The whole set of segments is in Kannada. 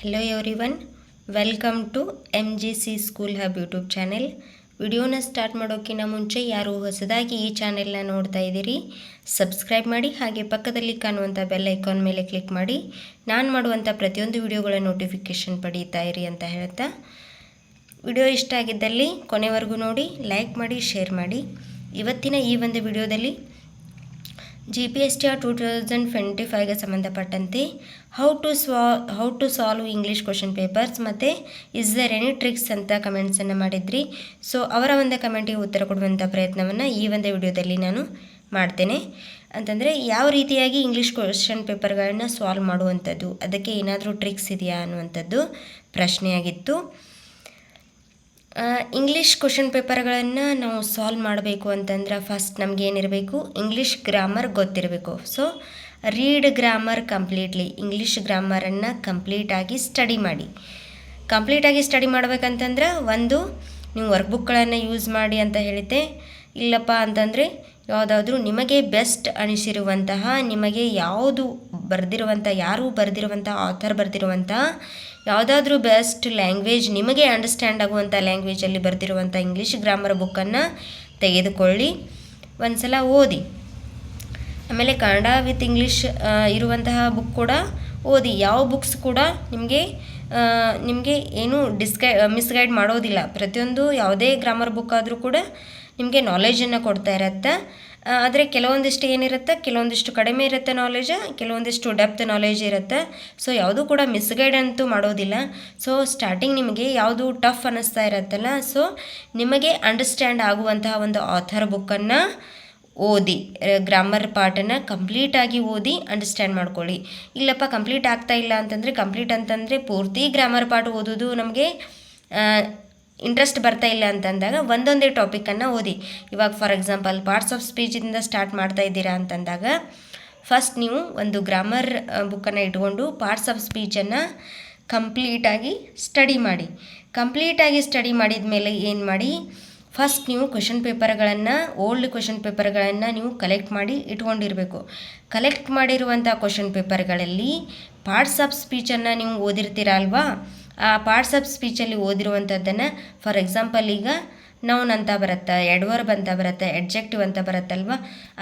Hello everyone welcome to M G C school hub YouTube channel ವಿಡಿಯೋನ ಸ್ಟಾರ್ಟ್ ಮಾಡೋಕ್ಕಿಂತ ಮುಂಚೆ ಯಾರು ಹೊಸದಾಗಿ ಈ ಚಾನೆಲ್ನ ನೋಡ್ತಾ ಇದ್ದೀರಿ ಸಬ್ಸ್ಕ್ರೈಬ್ ಮಾಡಿ ಹಾಗೆ ಪಕ್ಕದಲ್ಲಿ ಕಾಣುವಂಥ ಬೆಲ್ ಐಕಾನ್ ಮೇಲೆ ಕ್ಲಿಕ್ ಮಾಡಿ. ನಾನು ಮಾಡುವಂಥ ಪ್ರತಿಯೊಂದು ವಿಡಿಯೋಗಳ ನೋಟಿಫಿಕೇಷನ್ ಪಡೀತಾ ಇರಿ ಅಂತ ಹೇಳ್ತಾ. ವಿಡಿಯೋ ಇಷ್ಟ ಆಗಿದ್ದಲ್ಲಿ ಕೊನೆವರೆಗೂ ನೋಡಿ ಲೈಕ್ ಮಾಡಿ ಶೇರ್ ಮಾಡಿ. ಇವತ್ತಿನ ಈ ಒಂದು ವಿಡಿಯೋದಲ್ಲಿ G P S T R two thousand twenty ಫೈವ್ಗೆ ಸಂಬಂಧಪಟ್ಟಂತೆ how to ಸ್ವಾ how to solve English question papers ಮತ್ತು ಇಸ್ ದರ್ ಎನಿ ಟ್ರಿಕ್ಸ್ ಅಂತ ಕಮೆಂಟ್ಸನ್ನು ಮಾಡಿದ್ರಿ. ಸೊ ಅವರ ಒಂದು ಕಮೆಂಟಿಗೆ ಉತ್ತರ ಕೊಡುವಂಥ ಪ್ರಯತ್ನವನ್ನು ಈ ಒಂದು ವಿಡಿಯೋದಲ್ಲಿ ನಾನು ಮಾಡ್ತೇನೆ. ಅಂತಂದರೆ ಯಾವ ರೀತಿಯಾಗಿ ಇಂಗ್ಲೀಷ್ ಕ್ವಶನ್ ಪೇಪರ್ಗಳನ್ನ ಸಾಲ್ವ್ ಮಾಡುವಂಥದ್ದು, ಅದಕ್ಕೆ ಏನಾದರೂ ಟ್ರಿಕ್ಸ್ ಇದೆಯಾ ಅನ್ನುವಂಥದ್ದು ಪ್ರಶ್ನೆಯಾಗಿತ್ತು. ಇಂಗ್ಲೀಷ್ ಕ್ವಶನ್ ಪೇಪರ್ಗಳನ್ನು ನಾವು ಸಾಲ್ವ್ ಮಾಡಬೇಕು ಅಂತಂದ್ರೆ ಫಸ್ಟ್ ನಮ್ಗೆ ಏನಿರಬೇಕು? ಇಂಗ್ಲೀಷ್ ಗ್ರಾಮರ್ ಗೊತ್ತಿರಬೇಕು. So read grammar completely English ಗ್ರಾಮರನ್ನು ಕಂಪ್ಲೀಟಾಗಿ ಸ್ಟಡಿ ಮಾಡಿ. ಕಂಪ್ಲೀಟಾಗಿ ಸ್ಟಡಿ ಮಾಡ್ಬೇಕಂತಂದ್ರೆ ಒಂದು, ನೀವು ವರ್ಕ್ ಬುಕ್ಗಳನ್ನು ಯೂಸ್ ಮಾಡಿ ಅಂತ ಹೇಳಿದ್ದೆ. ಇಲ್ಲಪ್ಪ ಅಂತಂದರೆ ಯಾವುದಾದ್ರೂ ನಿಮಗೆ ಬೆಸ್ಟ್ ಅನಿಸಿರುವಂತಹ, ನಿಮಗೆ ಯಾವುದು ಬರೆದಿರುವಂಥ, ಯಾರು ಬರೆದಿರುವಂಥ ಆಥರ್ ಬರೆದಿರುವಂಥ, ಯಾವುದಾದ್ರೂ ಬೆಸ್ಟ್ ಲ್ಯಾಂಗ್ವೇಜ್ ನಿಮಗೆ ಅಂಡರ್ಸ್ಟ್ಯಾಂಡ್ ಆಗುವಂಥ ಲ್ಯಾಂಗ್ವೇಜಲ್ಲಿ ಬರೆದಿರುವಂಥ ಇಂಗ್ಲೀಷ್ ಗ್ರಾಮರ್ ಬುಕ್ಕನ್ನು ತೆಗೆದುಕೊಳ್ಳಿ. ಒಂದು ಸಲ ಓದಿ. ಆಮೇಲೆ ಕನ್ನಡ ವಿತ್ ಇಂಗ್ಲೀಷ್ ಇರುವಂತಹ ಬುಕ್ ಕೂಡ ಓದಿ. ಯಾವ ಬುಕ್ಸ್ ಕೂಡ ನಿಮಗೆ ನಿಮಗೆ ಏನು ಡಿಸ್ಗೈ ಮಿಸ್ಗೈಡ್ ಮಾಡೋದಿಲ್ಲ. ಪ್ರತಿಯೊಂದು ಯಾವುದೇ ಗ್ರಾಮರ್ ಬುಕ್ ಆದರೂ ಕೂಡ ನಿಮಗೆ ನಾಲೆಜನ್ನು ಕೊಡ್ತಾ ಇರತ್ತೆ. ಆದರೆ ಕೆಲವೊಂದಿಷ್ಟು ಏನಿರುತ್ತೆ, ಕೆಲವೊಂದಿಷ್ಟು ಕಡಿಮೆ ಇರುತ್ತೆ ನಾಲೆಜ್ ಕೆಲವೊಂದಿಷ್ಟು ಡೆಪ್ತ್ ನಾಲೆಜ್ ಇರುತ್ತೆ. ಸೊ ಯಾವುದೂ ಕೂಡ ಮಿಸ್ಗೈಡ್ ಅಂತೂ ಮಾಡೋದಿಲ್ಲ. ಸೊ ಸ್ಟಾರ್ಟಿಂಗ್ ನಿಮಗೆ ಯಾವುದು ಟಫ್ ಅನ್ನಿಸ್ತಾ ಇರತ್ತಲ್ಲ ಸೊ ನಿಮಗೆ ಅಂಡರ್ಸ್ಟ್ಯಾಂಡ್ ಆಗುವಂತಹ ಒಂದು ಆಥರ್ ಬುಕ್ಕನ್ನು ಓದಿ ಗ್ರಾಮರ್ ಪಾರ್ಟನ್ನು ಕಂಪ್ಲೀಟಾಗಿ ಓದಿ ಅಂಡರ್ಸ್ಟ್ಯಾಂಡ್ ಮಾಡ್ಕೊಳ್ಳಿ. ಇಲ್ಲಪ್ಪ ಕಂಪ್ಲೀಟ್ ಆಗ್ತಾ ಇಲ್ಲ ಅಂತಂದರೆ ಕಂಪ್ಲೀಟ್ ಅಂತಂದರೆ ಪೂರ್ತಿ ಗ್ರಾಮರ್ ಪಾರ್ಟ್ ಓದೋದು ನಮಗೆ ಇಂಟ್ರೆಸ್ಟ್ ಬರ್ತಾ ಇಲ್ಲ ಅಂತಂದಾಗ ಒಂದೊಂದೇ ಟಾಪಿಕನ್ನು ಓದಿ. ಇವಾಗ ಫಾರ್ ಎಕ್ಸಾಂಪಲ್ ಪಾರ್ಟ್ಸ್ ಆಫ್ ಸ್ಪೀಚಿಂದ ಸ್ಟಾರ್ಟ್ ಮಾಡ್ತಾ ಇದ್ದೀರಾ ಅಂತಂದಾಗ ಫಸ್ಟ್ ನೀವು ಒಂದು ಗ್ರಾಮರ್ ಬುಕ್ಕನ್ನು ಇಟ್ಕೊಂಡು ಪಾರ್ಟ್ಸ್ ಆಫ್ ಸ್ಪೀಚನ್ನು ಕಂಪ್ಲೀಟಾಗಿ ಸ್ಟಡಿ ಮಾಡಿ. ಕಂಪ್ಲೀಟಾಗಿ ಸ್ಟಡಿ ಮಾಡಿದ ಮೇಲೆ ಏನು ಮಾಡಿ ಫಸ್ಟ್ ನೀವು ಕ್ವಶನ್ ಪೇಪರ್ಗಳನ್ನು ಓಲ್ಡ್ ಕ್ವಶನ್ ಪೇಪರ್ಗಳನ್ನು ನೀವು ಕಲೆಕ್ಟ್ ಮಾಡಿ ಇಟ್ಕೊಂಡಿರಬೇಕು. ಕಲೆಕ್ಟ್ ಮಾಡಿರುವಂಥ ಕ್ವಶನ್ ಪೇಪರ್ಗಳಲ್ಲಿ ಪಾರ್ಟ್ಸ್ ಆಫ್ ಸ್ಪೀಚನ್ನು ನೀವು ಓದಿರ್ತೀರ ಅಲ್ವಾ? ಆ ಪಾರ್ಟ್ಸ್ ಆಫ್ ಸ್ಪೀಚಲ್ಲಿ ಓದಿರುವಂಥದ್ದನ್ನು ಫಾರ್ ಎಕ್ಸಾಂಪಲ್ ಈಗ ನೌನ್ ಅಂತ ಬರುತ್ತೆ ಎಡ್ವರ್ಬ್ ಅಂತ ಬರುತ್ತೆ ಎಡ್ಜೆಕ್ಟಿವ್ ಅಂತ ಬರುತ್ತಲ್ವ?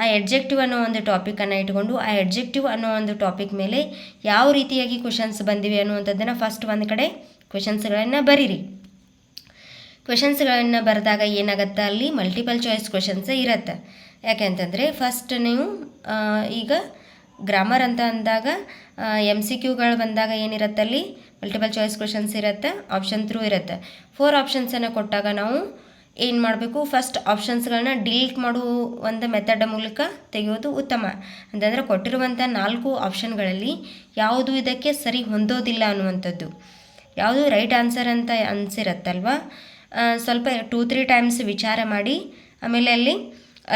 ಆ ಎಡ್ಜೆಕ್ಟಿವ್ ಅನ್ನೋ ಒಂದು ಟಾಪಿಕನ್ನು ಇಟ್ಕೊಂಡು, ಆ ಎಡ್ಜೆಕ್ಟಿವ್ ಅನ್ನೋ ಒಂದು ಟಾಪಿಕ್ ಮೇಲೆ ಯಾವ ರೀತಿಯಾಗಿ ಕ್ವಶನ್ಸ್ ಬಂದಿವೆ ಅನ್ನುವಂಥದ್ದನ್ನು ಫಸ್ಟ್ ಒಂದು ಕಡೆ ಕ್ವಶನ್ಸ್ಗಳನ್ನು ಬರೀರಿ. ಕ್ವೆಶನ್ಸ್ಗಳನ್ನು ಬರೆದಾಗ ಏನಾಗುತ್ತೆ ಅಲ್ಲಿ? ಮಲ್ಟಿಪಲ್ ಚಾಯ್ಸ್ ಕ್ವೆಶನ್ಸ್ ಇರುತ್ತೆ. ಯಾಕೆಂತಂದರೆ ಫಸ್ಟ್ ನೀವು ಈಗ ಗ್ರಾಮರ್ ಅಂತ ಅಂದಾಗ ಎಂ ಸಿ ಕ್ಯೂಗಳು ಬಂದಾಗ ಏನಿರುತ್ತೆ ಅಲ್ಲಿ? ಮಲ್ಟಿಪಲ್ ಚಾಯ್ಸ್ ಕ್ವೆಶನ್ಸ್ ಇರುತ್ತೆ ಆಪ್ಷನ್ ಥ್ರೂ ಇರುತ್ತೆ. ಫೋರ್ ಆಪ್ಷನ್ಸನ್ನು ಕೊಟ್ಟಾಗ ನಾವು ಏನು ಮಾಡಬೇಕು? ಫಸ್ಟ್ ಆಪ್ಷನ್ಸ್ಗಳನ್ನ ಡಿಲೀಟ್ ಮಾಡುವ ಒಂದು ಮೆಥಡ್ ಮೂಲಕ ತೆಗೆಯೋದು ಉತ್ತಮ. ಅಂತಂದರೆ ಕೊಟ್ಟಿರುವಂಥ ನಾಲ್ಕು ಆಪ್ಷನ್ಗಳಲ್ಲಿ ಯಾವುದು ಇದಕ್ಕೆ ಸರಿ ಹೊಂದೋದಿಲ್ಲ ಅನ್ನುವಂಥದ್ದು. ಯಾವುದು ರೈಟ್ ಆನ್ಸರ್ ಅಂತ ಅನಿಸಿರತ್ತಲ್ವ? ಸ್ವಲ್ಪ ಟೂ ತ್ರೀ ಟೈಮ್ಸ್ ವಿಚಾರ ಮಾಡಿ, ಆಮೇಲೆ ಅಲ್ಲಿ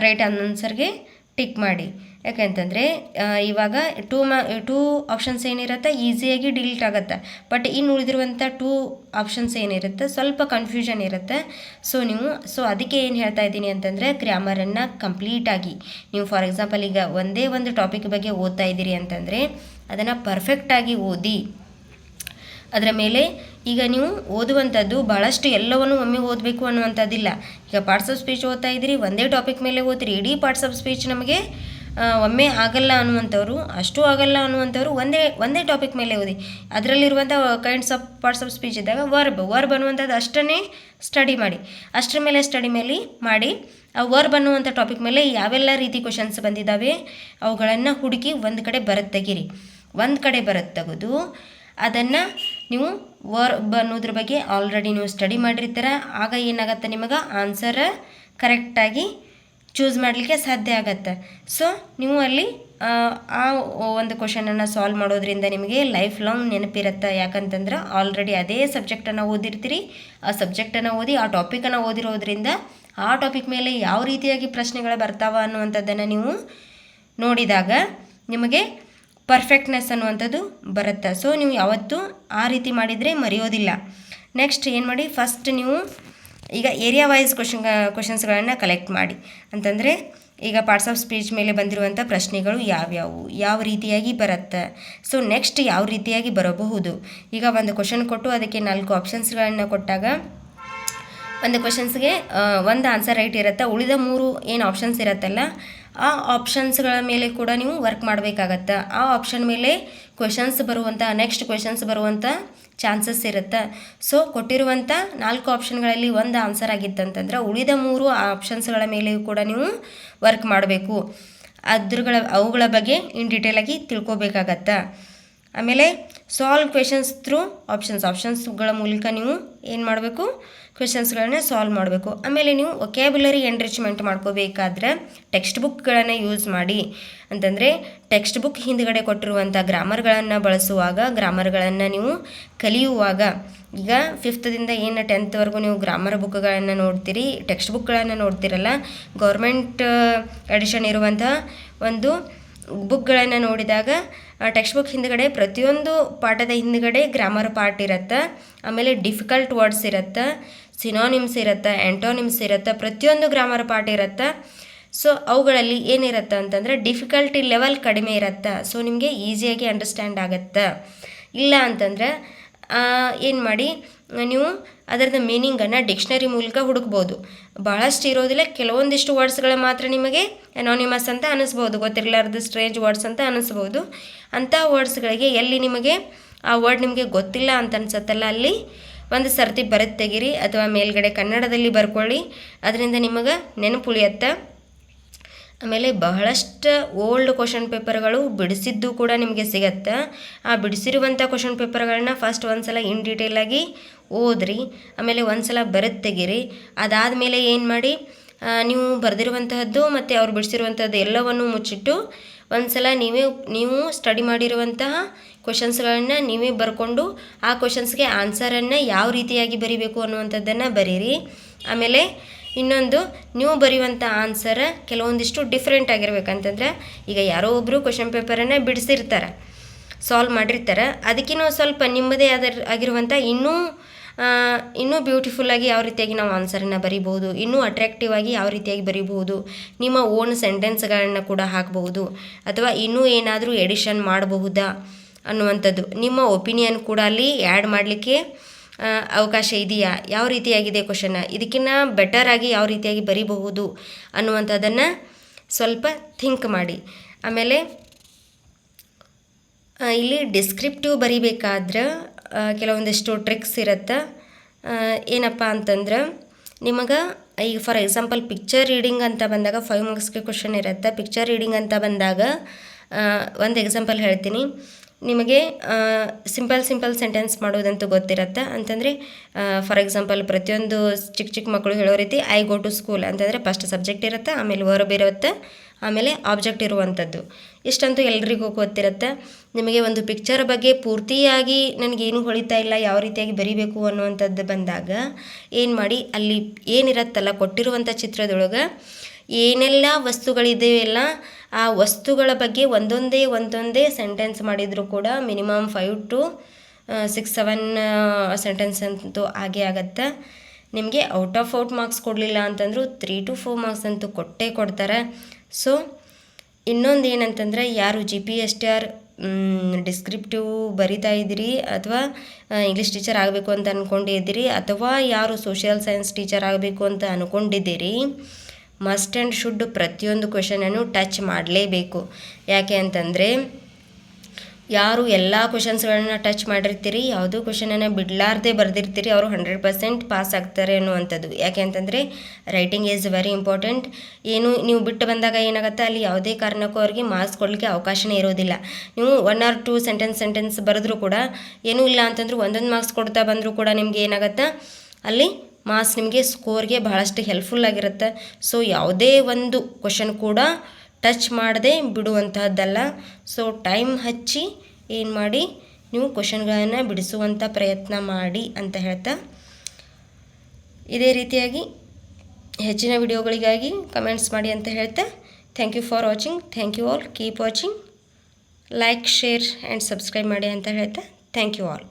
ರೈಟ್ ಆನ್ಸರ್ಗೆ ಟಿಕ್ ಮಾಡಿ. ಯಾಕೆಂತಂದರೆ ಇವಾಗ ಟೂ ಮಾ, ಟೂ ಆಪ್ಷನ್ಸ್ ಏನಿರುತ್ತೆ ಈಸಿಯಾಗಿ ಡಿಲೀಟ್ ಆಗುತ್ತೆ. ಬಟ್ ಇನ್ನು ಉಳಿದಿರುವಂಥ ಟೂ ಆಪ್ಷನ್ಸ್ ಏನಿರುತ್ತೆ, ಸ್ವಲ್ಪ ಕನ್ಫ್ಯೂಷನ್ ಇರುತ್ತೆ. ಸೊ ನೀವು ಸೊ ಅದಕ್ಕೆ ಏನು ಹೇಳ್ತಾ ಇದ್ದೀನಿ ಅಂತಂದರೆ ಗ್ರಾಮರನ್ನು ಕಂಪ್ಲೀಟಾಗಿ ನೀವು ಫಾರ್ ಎಕ್ಸಾಂಪಲ್ ಈಗ ಒಂದೇ ಒಂದು ಟಾಪಿಕ್ ಬಗ್ಗೆ ಓದ್ತಾ ಇದ್ದೀರಿ ಅಂತಂದರೆ, ಅದನ್ನು ಪರ್ಫೆಕ್ಟಾಗಿ ಓದಿ. ಅದರ ಮೇಲೆ ಈಗ ನೀವು ಓದುವಂಥದ್ದು ಭಾಳಷ್ಟು ಎಲ್ಲವನ್ನು ಒಮ್ಮೆ ಓದಬೇಕು ಅನ್ನುವಂಥದ್ದಿಲ್ಲ. ಈಗ ಪಾರ್ಟ್ಸ್ ಆಫ್ ಸ್ಪೀಚ್ ಓದ್ತಾ ಇದ್ದೀರಿ, ಒಂದೇ ಟಾಪಿಕ್ ಮೇಲೆ ಓದ್ತೀರಿ ಇಡೀ ಪಾರ್ಟ್ಸ್ ಆಫ್ ಸ್ಪೀಚ್ ನಮಗೆ ಒಮ್ಮೆ ಆಗಲ್ಲ ಅನ್ನುವಂಥವ್ರು, ಅಷ್ಟು ಆಗಲ್ಲ ಅನ್ನುವಂಥವ್ರು ಒಂದೇ ಒಂದೇ ಟಾಪಿಕ್ ಮೇಲೆ ಓದಿ. ಅದರಲ್ಲಿರುವಂಥ kinds of parts of speech ಇದ್ದಾಗ ವರ್ಬ್ ವರ್ಬ್ ಅನ್ನುವಂಥದ್ದು ಅಷ್ಟನ್ನೇ ಸ್ಟಡಿ ಮಾಡಿ. ಅಷ್ಟರ ಮೇಲೆ ಸ್ಟಡಿ ಮೇಲೆ ಮಾಡಿ, ಆ ವರ್ಬ್ ಅನ್ನುವಂಥ ಟಾಪಿಕ್ ಮೇಲೆ ಯಾವೆಲ್ಲ ರೀತಿ ಕ್ವಶನ್ಸ್ ಬಂದಿದ್ದಾವೆ, ಅವುಗಳನ್ನು ಹುಡುಕಿ ಒಂದು ಕಡೆ ಬರತ್ತೆ ತೆಗೀರಿ. ಒಂದು ಕಡೆ ಬರತ್ತೆ ತೆಗೆದು ಅದನ್ನು ನೀವು ವರ್ಬ್ ಅನ್ನೋದ್ರ ಬಗ್ಗೆ ಆಲ್ರೆಡಿ ನೀವು ಸ್ಟಡಿ ಮಾಡಿರ್ತೀರ. ಆಗ ಏನಾಗತ್ತೆ ನಿಮಗೆ? ಆನ್ಸರ್ ಕರೆಕ್ಟಾಗಿ ಚೂಸ್ ಮಾಡಲಿಕ್ಕೆ ಸಾಧ್ಯ ಆಗತ್ತೆ. ಸೊ ನೀವು ಅಲ್ಲಿ ಆ, ಒಂದು ಕ್ವಶನನ್ನು ಸಾಲ್ವ್ ಮಾಡೋದ್ರಿಂದ ನಿಮಗೆ ಲೈಫ್ ಲಾಂಗ್ ನೆನಪಿರುತ್ತೆ. ಯಾಕಂತಂದ್ರೆ ಆಲ್ರೆಡಿ ಅದೇ ಸಬ್ಜೆಕ್ಟನ್ನು ಓದಿರ್ತೀರಿ. ಆ ಸಬ್ಜೆಕ್ಟನ್ನು ಓದಿ ಆ ಟಾಪಿಕನ್ನು ಓದಿರೋದ್ರಿಂದ ಆ ಟಾಪಿಕ್ ಮೇಲೆ ಯಾವ ರೀತಿಯಾಗಿ ಪ್ರಶ್ನೆಗಳು ಬರ್ತಾವ ಅನ್ನುವಂಥದ್ದನ್ನು ನೀವು ನೋಡಿದಾಗ ನಿಮಗೆ ಪರ್ಫೆಕ್ಟ್ನೆಸ್ ಅನ್ನುವಂಥದ್ದು ಬರುತ್ತೆ. ಸೊ ನೀವು ಯಾವತ್ತೂ ಆ ರೀತಿ ಮಾಡಿದರೆ ಮರೆಯೋದಿಲ್ಲ. ನೆಕ್ಸ್ಟ್ ಏನು ಮಾಡಿ ಫಸ್ಟ್ ನೀವು ಈಗ ಏರಿಯಾ ವೈಸ್ ಕ್ವಶನ್ ಕ್ವಶನ್ಸ್ಗಳನ್ನು ಕಲೆಕ್ಟ್ ಮಾಡಿ. ಅಂತಂದರೆ, ಈಗ ಪಾರ್ಟ್ಸ್ ಆಫ್ ಸ್ಪೀಚ್ ಮೇಲೆ ಬಂದಿರುವಂಥ ಪ್ರಶ್ನೆಗಳು ಯಾವ್ಯಾವು? ಯಾವ ರೀತಿಯಾಗಿ ಬರುತ್ತೆ? ಸೊ ನೆಕ್ಸ್ಟ್ ಯಾವ ರೀತಿಯಾಗಿ ಬರಬಹುದು? ಈಗ ಒಂದು ಕ್ವಶನ್ ಕೊಟ್ಟು ಅದಕ್ಕೆ ನಾಲ್ಕು ಆಪ್ಷನ್ಸ್ಗಳನ್ನು ಕೊಟ್ಟಾಗ ಒಂದು ಕ್ವಶನ್ಸ್ಗೆ ಒಂದು ಆನ್ಸರ್ ರೈಟ್ ಇರುತ್ತೆ. ಉಳಿದ ಮೂರು ಏನು ಆಪ್ಷನ್ಸ್ ಇರುತ್ತಲ್ಲ, ಆ ಆಪ್ಷನ್ಸ್ಗಳ ಮೇಲೆ ಕೂಡ ನೀವು ವರ್ಕ್ ಮಾಡಬೇಕಾಗತ್ತೆ. ಆ ಆಪ್ಷನ್ ಮೇಲೆ ಕ್ವೆಶನ್ಸ್ ಬರುವಂಥ ನೆಕ್ಸ್ಟ್ ಕ್ವೆಶನ್ಸ್ ಬರುವಂಥ ಚಾನ್ಸಸ್ ಇರುತ್ತೆ. ಸೊ ಕೊಟ್ಟಿರುವಂಥ ನಾಲ್ಕು ಆಪ್ಷನ್ಗಳಲ್ಲಿ ಒಂದು ಆನ್ಸರ್ ಆಗಿತ್ತಂತಂದ್ರೆ, ಉಳಿದ ಮೂರು ಆಪ್ಷನ್ಸ್ಗಳ ಮೇಲೆಯೂ ಕೂಡ ನೀವು ವರ್ಕ್ ಮಾಡಬೇಕು. ಅದ್ರಗಳ, ಅವುಗಳ ಬಗ್ಗೆ ಇನ್ ಡೀಟೇಲಾಗಿ ತಿಳ್ಕೊಬೇಕಾಗತ್ತೆ. ಆಮೇಲೆ ಸಾಲ್ವ್ ಕ್ವೆಶನ್ಸ್ ಥ್ರೂ ಆಪ್ಷನ್ಸ್ ಆಪ್ಷನ್ಸ್ಗಳ ಮೂಲಕ ನೀವು ಏನು ಮಾಡಬೇಕು? ಕ್ವೆಶನ್ಸ್ಗಳನ್ನ ಸಾಲ್ವ್ ಮಾಡಬೇಕು. ಆಮೇಲೆ ನೀವು ಒಕ್ಯಾಬುಲರಿ ಎನ್ರಿಚ್ಮೆಂಟ್ ಮಾಡ್ಕೋಬೇಕಾದ್ರೆ ಟೆಕ್ಸ್ಟ್ ಬುಕ್ಗಳನ್ನು ಯೂಸ್ ಮಾಡಿ. ಅಂತಂದರೆ ಟೆಕ್ಸ್ಟ್ ಬುಕ್ ಹಿಂದ್ಗಡೆ ಕೊಟ್ಟಿರುವಂಥ ಗ್ರಾಮರ್ಗಳನ್ನು ಬಳಸುವಾಗ ಗ್ರಾಮರ್ಗಳನ್ನು ನೀವು ಕಲಿಯುವಾಗ. ಈಗ ಫಿಫ್ತ್ದಿಂದ ಏನು ಟೆಂತ್ವರೆಗೂ ನೀವು ಗ್ರಾಮರ್ ಬುಕ್ಗಳನ್ನು ನೋಡ್ತೀರಿ ಟೆಕ್ಸ್ಟ್ ಬುಕ್ಗಳನ್ನು ನೋಡ್ತಿರಲ್ಲ ಗೌರ್ಮೆಂಟ್ ಎಡಿಷನ್ ಇರುವಂತಹ ಒಂದು ಬುಕ್ಗಳನ್ನು ನೋಡಿದಾಗ ಟೆಕ್ಸ್ಟ್ ಬುಕ್ ಹಿಂದ್ಗಡೆ ಪ್ರತಿಯೊಂದು ಪಾಠದ ಹಿಂದ್ಗಡೆ ಗ್ರಾಮರ್ ಪಾರ್ಟ್ ಇರುತ್ತೆ, ಆಮೇಲೆ ಡಿಫಿಕಲ್ಟ್ ವರ್ಡ್ಸ್ ಇರುತ್ತೆ ಸಿನೋನಿಮ್ಸ್ ಇರುತ್ತೆ ಆ್ಯಂಟೋನಿಮ್ಸ್ ಇರುತ್ತೆ, ಪ್ರತಿಯೊಂದು ಗ್ರಾಮರ್ ಪಾರ್ಟ್ ಇರುತ್ತೆ. ಸೊ ಅವುಗಳಲ್ಲಿ ಏನಿರುತ್ತೆ ಅಂತಂದರೆ ಡಿಫಿಕಲ್ಟಿ ಲೆವೆಲ್ ಕಡಿಮೆ ಇರುತ್ತೆ. ಸೊ ನಿಮಗೆ ಈಸಿಯಾಗಿ ಅಂಡರ್ಸ್ಟ್ಯಾಂಡ್ ಆಗುತ್ತೆ. ಇಲ್ಲ ಅಂತಂದರೆ ಏನು ಮಾಡಿ, ನೀವು ಅದರದ ಮೀನಿಂಗನ್ನು ಡಿಕ್ಷನರಿ ಮೂಲಕ ಹುಡುಕ್ಬೋದು. ಭಾಳಷ್ಟು ಇರೋದಿಲ್ಲ, ಕೆಲವೊಂದಿಷ್ಟು ವರ್ಡ್ಸ್ಗಳು ಮಾತ್ರ ನಿಮಗೆ ಅನಾನಿಮಸ್ ಅಂತ ಅನ್ನಿಸ್ಬೋದು ಗೊತ್ತಿರಲಾರ್ದು ಸ್ಟ್ರೇಂಜ್ ವರ್ಡ್ಸ್ ಅಂತ ಅನಿಸ್ಬೋದು. ಅಂಥ ವರ್ಡ್ಸ್ಗಳಿಗೆ ಎಲ್ಲಿ ನಿಮಗೆ ಆ ವರ್ಡ್ ನಿಮಗೆ ಗೊತ್ತಿಲ್ಲ ಅಂತ ಅನ್ಸತ್ತಲ್ಲ, ಅಲ್ಲಿ ಒಂದು ಸರ್ತಿ ಬರೆದು ತೆಗೀರಿ, ಅಥವಾ ಮೇಲ್ಗಡೆ ಕನ್ನಡದಲ್ಲಿ ಬರ್ಕೊಳ್ಳಿ. ಅದರಿಂದ ನಿಮಗೆ ನೆನಪುಳಿಯತ್ತೆ ಆಮೇಲೆ ಬಹಳಷ್ಟು ಓಲ್ಡ್ ಕ್ವಶನ್ ಪೇಪರ್ಗಳು ಬಿಡಿಸಿದ್ದು ಕೂಡ ನಿಮಗೆ ಸಿಗತ್ತೆ. ಆ ಬಿಡಿಸಿರುವಂಥ ಕ್ವಶನ್ ಪೇಪರ್ಗಳನ್ನ ಫಸ್ಟ್ ಒಂದು ಸಲ ಇನ್ ಡೀಟೇಲಾಗಿ ಓದ್ರಿ. ಆಮೇಲೆ ಒಂದು ಸಲ ಬರೆದು ತೆಗೀರಿ. ಅದಾದಮೇಲೆ ಏನು ಮಾಡಿ ನೀವು ಬರೆದಿರುವಂತಹದ್ದು ಮತ್ತು ಅವ್ರು ಬಿಡಿಸಿರುವಂಥದ್ದು ಎಲ್ಲವನ್ನು ಮುಚ್ಚಿಟ್ಟು ಒಂದು ಸಲ ನೀವೇ, ನೀವು ಸ್ಟಡಿ ಮಾಡಿರುವಂತಹ ಕ್ವಶನ್ಸ್ಗಳನ್ನು ನೀವೇ ಬರ್ಕೊಂಡು ಆ ಕ್ವಶನ್ಸ್ಗೆ ಆನ್ಸರನ್ನು ಯಾವ ರೀತಿಯಾಗಿ ಬರಿಬೇಕು ಅನ್ನುವಂಥದ್ದನ್ನು ಬರೀರಿ. ಆಮೇಲೆ ಇನ್ನೊಂದು, ನೀವು ಬರೆಯುವಂಥ ಆನ್ಸರ್ ಕೆಲವೊಂದಿಷ್ಟು ಡಿಫ್ರೆಂಟ್ ಆಗಿರ್ಬೇಕಂತಂದ್ರೆ ಈಗ ಯಾರೋ ಒಬ್ಬರು ಕ್ವಶನ್ ಪೇಪರನ್ನು ಬಿಡಿಸಿರ್ತಾರೆ ಸಾಲ್ವ್ ಮಾಡಿರ್ತಾರೆ. ಅದಕ್ಕಿನ್ನೂ ಸ್ವಲ್ಪ ನಿಮ್ಮದೇ ಆದ ಆಗಿರುವಂಥ ಇನ್ನೂ ಇನ್ನೂ ಬ್ಯೂಟಿಫುಲ್ಲಾಗಿ ಯಾವ ರೀತಿಯಾಗಿ ನಾವು ಆನ್ಸರನ್ನು ಬರಿಬೋದು ಇನ್ನೂ ಅಟ್ರಾಕ್ಟಿವ್ ಆಗಿ ಯಾವ ರೀತಿಯಾಗಿ ಬರಿಬೋದು ನಿಮ್ಮ ಓನ್ ಸೆಂಟೆನ್ಸ್ಗಳನ್ನು ಕೂಡ ಹಾಕ್ಬೋದು ಅಥವಾ ಇನ್ನೂ ಏನಾದರೂ ಎಡಿಷನ್ ಮಾಡಬಹುದಾ ಅನ್ನುವಂಥದ್ದು. ನಿಮ್ಮ ಒಪಿನಿಯನ್ ಕೂಡ ಅಲ್ಲಿ ಆ್ಯಡ್ ಮಾಡಲಿಕ್ಕೆ ಅವಕಾಶ ಇದೆಯಾ? ಯಾವ ರೀತಿಯಾಗಿದೆ ಕ್ವಶನ್ನ ಇದಕ್ಕಿನ್ನ ಬೆಟರಾಗಿ ಯಾವ ರೀತಿಯಾಗಿ ಬರಿಬಹುದು ಅನ್ನುವಂಥದ್ದನ್ನು ಸ್ವಲ್ಪ ಥಿಂಕ್ ಮಾಡಿ. ಆಮೇಲೆ ಇಲ್ಲಿ ಡಿಸ್ಕ್ರಿಪ್ಟಿವ್ ಬರಿಬೇಕಾದ್ರೆ ಕೆಲವೊಂದಿಷ್ಟು ಟ್ರಿಕ್ಸ್ ಇರುತ್ತೆ. ಏನಪ್ಪ ಅಂತಂದ್ರೆ, ನಿಮಗೆ ಈಗ ಫಾರ್ ಎಕ್ಸಾಂಪಲ್ ಪಿಕ್ಚರ್ ರೀಡಿಂಗ್ ಅಂತ ಬಂದಾಗ ಫೈವ್ ಮಾರ್ಕ್ಸ್ಗೆ ಕ್ವಶನ್ ಇರುತ್ತೆ. ಪಿಕ್ಚರ್ ರೀಡಿಂಗ್ ಅಂತ ಬಂದಾಗ ಒಂದು ಎಕ್ಸಾಂಪಲ್ ಹೇಳ್ತೀನಿ. ನಿಮಗೆ ಸಿಂಪಲ್ ಸಿಂಪಲ್ ಸೆಂಟೆನ್ಸ್ ಮಾಡೋದಂತೂ ಗೊತ್ತಿರತ್ತೆ. ಅಂತಂದರೆ ಫಾರ್ ಎಕ್ಸಾಂಪಲ್ ಪ್ರತಿಯೊಂದು ಚಿಕ್ಕ ಚಿಕ್ಕ ಮಕ್ಕಳು ಹೇಳೋ ರೀತಿ ಐ ಗೋ ಟು ಸ್ಕೂಲ್ ಅಂತಂದರೆ ಫಸ್ಟ್ ಸಬ್ಜೆಕ್ಟ್ ಇರುತ್ತೆ, ಆಮೇಲೆ ವರ್ಬ್ ಇರುತ್ತೆ, ಆಮೇಲೆ ಆಬ್ಜೆಕ್ಟ್ ಇರುವಂಥದ್ದು ಇಷ್ಟಂತೂ ಎಲ್ರಿಗೂ ಗೊತ್ತಿರುತ್ತೆ. ನಿಮಗೆ ಒಂದು ಪಿಕ್ಚರ್ ಬಗ್ಗೆ ಪೂರ್ತಿಯಾಗಿ ನನಗೇನು ಹೊಳಿತಾ ಇಲ್ಲ, ಯಾವ ರೀತಿಯಾಗಿ ಬರಿಬೇಕು ಅನ್ನುವಂಥದ್ದು ಬಂದಾಗ ಏನು ಮಾಡಿ ಅಲ್ಲಿ ಏನಿರತ್ತಲ್ಲ, ಕೊಟ್ಟಿರುವಂಥ ಚಿತ್ರದೊಳಗೆ ಏನೆಲ್ಲ ವಸ್ತುಗಳಿದೆಯಲ್ಲ ಆ ವಸ್ತುಗಳ ಬಗ್ಗೆ ಒಂದೊಂದೇ ಒಂದೊಂದೇ ಸೆಂಟೆನ್ಸ್ ಮಾಡಿದರೂ ಕೂಡ minimum five to six seven sentence ಅಂತೂ ಆಗೇ ಆಗತ್ತೆ. ನಿಮಗೆ ಔಟ್ ಆಫ್ ಔಟ್ ಮಾರ್ಕ್ಸ್ ಕೊಡಲಿಲ್ಲ ಅಂತಂದರೂ ತ್ರೀ ಟು ಫೋರ್ ಮಾರ್ಕ್ಸ್ ಅಂತೂ ಕೊಟ್ಟೇ ಕೊಡ್ತಾರೆ. ಸೊ ಇನ್ನೊಂದು ಏನಂತಂದರೆ ಯಾರು G P S T R descriptive ಬರಿತಾ ಇದ್ದೀರಿ ಅಥವಾ ಇಂಗ್ಲೀಷ್ ಟೀಚರ್ ಆಗಬೇಕು ಅಂತ ಅಂದ್ಕೊಂಡಿದ್ದೀರಿ ಅಥವಾ ಯಾರು ಸೋಷಿಯಲ್ ಸೈನ್ಸ್ ಟೀಚರ್ ಆಗಬೇಕು ಅಂತ ಅಂದ್ಕೊಂಡಿದ್ದೀರಿ ಮಸ್ಟ್ ಆ್ಯಂಡ್ ಶುಡ್ ಪ್ರತಿಯೊಂದು ಕ್ವೆಶನನ್ನು ಟಚ್ ಮಾಡಲೇಬೇಕು. ಯಾಕೆ ಅಂತಂದರೆ, ಯಾರು ಎಲ್ಲ ಕ್ವಶನ್ಸ್ಗಳನ್ನ ಟಚ್ ಮಾಡಿರ್ತೀರಿ, ಯಾವುದೂ ಕ್ವಶನನ್ನು ಬಿಡಲಾರ್ದೆ ಬರೆದಿರ್ತೀರಿ, ಅವರು ಹಂಡ್ರೆಡ್ ಪರ್ಸೆಂಟ್ ಪಾಸ್ ಆಗ್ತಾರೆ ಅನ್ನುವಂಥದ್ದು. ಯಾಕೆ ಅಂತಂದರೆ, ರೈಟಿಂಗ್ ಈಸ್ ವೆರಿ ಇಂಪಾರ್ಟೆಂಟ್. ಏನು, ನೀವು ಬಿಟ್ಟು ಬಂದಾಗ ಏನಾಗುತ್ತೆ, ಅಲ್ಲಿ ಯಾವುದೇ ಕಾರಣಕ್ಕೂ ಅವ್ರಿಗೆ ಮಾರ್ಕ್ಸ್ ಕೊಡಲಿಕ್ಕೆ ಅವಕಾಶನೇ ಇರೋದಿಲ್ಲ. ನೀವು one or two sentence sentence ಬರೆದ್ರೂ ಕೂಡ, ಏನೂ ಇಲ್ಲ ಅಂತಂದ್ರೂ ಒಂದೊಂದು ಮಾರ್ಕ್ಸ್ ಕೊಡ್ತಾ ಬಂದರೂ ಕೂಡ ನಿಮ್ಗೆ ಏನಾಗುತ್ತೆ, ಅಲ್ಲಿ ಮಾರ್ಕ್ಸ್ ನಿಮಗೆ ಸ್ಕೋರ್ಗೆ ಬಹಳಷ್ಟು ಹೆಲ್ಪ್ಫುಲ್ ಆಗಿರುತ್ತೆ. ಸೊ ಯಾವುದೇ ಒಂದು ಕ್ವಶನ್ ಕೂಡ ಟಚ್ ಮಾಡದೆ ಬಿಡುವಂತಹದ್ದಲ್ಲ. ಸೊ ಟೈಮ್ ಹಚ್ಚಿ ಏನು ಮಾಡಿ, ನೀವು ಕ್ವಶನ್ಗಳನ್ನು ಬಿಡಿಸುವಂಥ ಪ್ರಯತ್ನ ಮಾಡಿ ಅಂತ ಹೇಳ್ತಾ. ಇದೇ ರೀತಿಯಾಗಿ ಹೆಚ್ಚಿನ ವಿಡಿಯೋಗಳಿಗಾಗಿ ಕಮೆಂಟ್ಸ್ ಮಾಡಿ ಅಂತ ಹೇಳ್ತಾ. Thank you for watching thank you all keep watching like share and subscribe ಮಾಡಿ ಅಂತ ಹೇಳ್ತಾ. Thank you all